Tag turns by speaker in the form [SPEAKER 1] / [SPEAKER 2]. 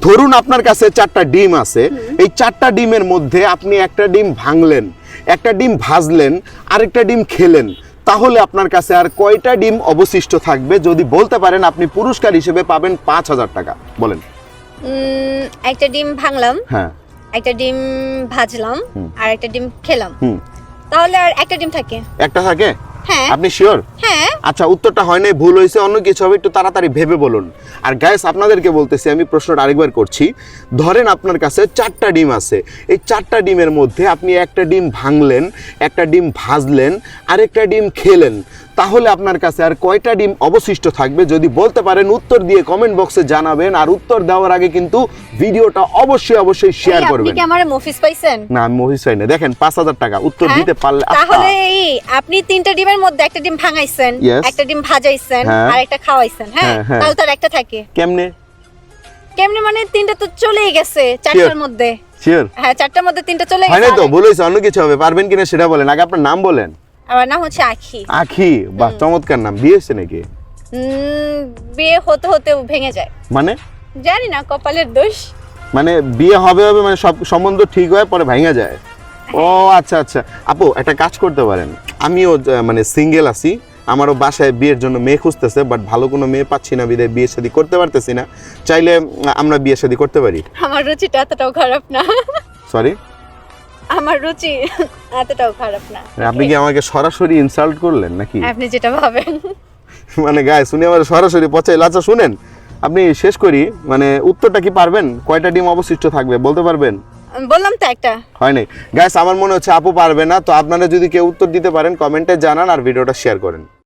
[SPEAKER 1] ধরুন আপনার কাছে চারটা ডিম আছে এই চারটা ডিমের মধ্যে আপনি একটা ডিম ভাঙলেন একটা ডিম ভাজলেন আরেকটা ডিম খেলেন তাহলে আপনার কাছে আর কয়টা ডিম অবশিষ্ট থাকবে? যদি বলতে পারেন আপনি পুরস্কার হিসেবে পাবেন পাঁচ হাজার টাকা। বলেন।
[SPEAKER 2] একটা ডিম ভাঙলাম
[SPEAKER 1] হ্যাঁ।
[SPEAKER 2] একটা ডিম ভাজলাম আর একটা ডিম খেলাম। তাহলে আর একটা ডিম থাকে?
[SPEAKER 1] একটা থাকে?
[SPEAKER 2] হ্যাঁ।
[SPEAKER 1] আপনি শিওর
[SPEAKER 2] হ্যাঁ।
[SPEAKER 1] আচ্ছা উত্তরটা হয় নাই ভুল হয়েছে অন্য কিছু হবে একটু তাড়াতাড়ি ভেবে বলুন। আর গ্যাস আপনাদেরকে বলতেছি আমি প্রশ্নটা আরেকবার করছি। ধরেন আপনার কাছে চারটা ডিম আছে। এই চারটা ডিমের মধ্যে আপনি একটা ডিম ভাঙলেন একটা ডিম ভাজলেন আরেকটা ডিম খেলেন। তাহলে আপনার কাছে আর কয়টা ডিম অবশিষ্ট থাকবে? যদি বলতে পারেন উত্তর দিয়ে কমেন্ট বক্সে জানাবেন। আর উত্তর দেওয়ার আগে কিন্তু ভিডিওটা অবশ্যই অবশ্যই শেয়ার
[SPEAKER 2] এই, আপনি
[SPEAKER 1] করবেন।
[SPEAKER 2] কি আমার মফিস পাইছেন?
[SPEAKER 1] না আমি মহিষ চাই না। দেখেন পাঁচ হাজার টাকা। উত্তর
[SPEAKER 2] হ্যাঁ?
[SPEAKER 1] দিতে পারলে
[SPEAKER 2] তাহলে এই আপনি তিনটা ডিমের মধ্যে একটা ডিম ভাঙাইছেন একটা ডিম ভাজাইছেন
[SPEAKER 1] হ্যাঁ।
[SPEAKER 2] আর একটা খাওয়াইছেন হ্যাঁ?
[SPEAKER 1] হ্যাঁ, হ্যাঁ।
[SPEAKER 2] তাহলে তার একটা থাকে।
[SPEAKER 1] কেমনে?
[SPEAKER 2] কেমনে মানে তিনটা তো চলেই গেছে চারটার মধ্যে।
[SPEAKER 1] শিওর
[SPEAKER 2] হ্যাঁ চারটার মধ্যে তিনটা চলে
[SPEAKER 1] হয়
[SPEAKER 2] গেছে
[SPEAKER 1] নাই তো বলেছে অন্য কিছু হবে। পারবেন কিনা সেটা বলেন আগে আপনার নাম বলেন।
[SPEAKER 2] আমার নাম হচ্ছে আখি।
[SPEAKER 1] আখি? বাহ চমৎকার নাম। বিয়ে হয়েছে নাকি?
[SPEAKER 2] বিয়ে হতে হতে ভেঙে যায়।
[SPEAKER 1] মানে?
[SPEAKER 2] জানি না কপালের দোষ।
[SPEAKER 1] মানে বিয়ে হবে হবে মানে সব সম্বন্ধ ঠিক হয় পরে ভেঙে যায়। ও আচ্ছা আচ্ছা। আপু একটা কাজ করতে পারেন। আমিও মানে সিঙ্গেল আছি। আমারও বাসায় বিয়ের জন্য মেয়ে খুঁজতেছে বাট ভালো কোনো মেয়ে পাচ্ছি না বিদায় বিয়ে শাদী করতে পারতেছি না। চাইলে আমরা বিয়ে শাদী করতে পারি।
[SPEAKER 2] আমার রুচিটা এতটাও খারাপ না।
[SPEAKER 1] সরি
[SPEAKER 2] আমার রুচি এতটাও খারাপ না।
[SPEAKER 1] আপনি কি আমাকে সরাসরি ইনসাল্ট করলেন নাকি?
[SPEAKER 2] আপনি যেটা ভাবেন।
[SPEAKER 1] মানে গায়ে শুনে আমার সরাসরি পচাইল লাচা শুনেন। আপনি শেষ করি মানে উত্তরটা কি পারবেন? কয়টা ডিম অবশিষ্ট থাকবে বলতে পারবেন?
[SPEAKER 2] বললাম তো একটা।
[SPEAKER 1] হয় নাই। গাইস আমার মনে হচ্ছে আপু পারবে না তো আপনারা যদি কেউ উত্তর দিতে পারেন কমেন্টে জানান আর ভিডিওটা শেয়ার করেন।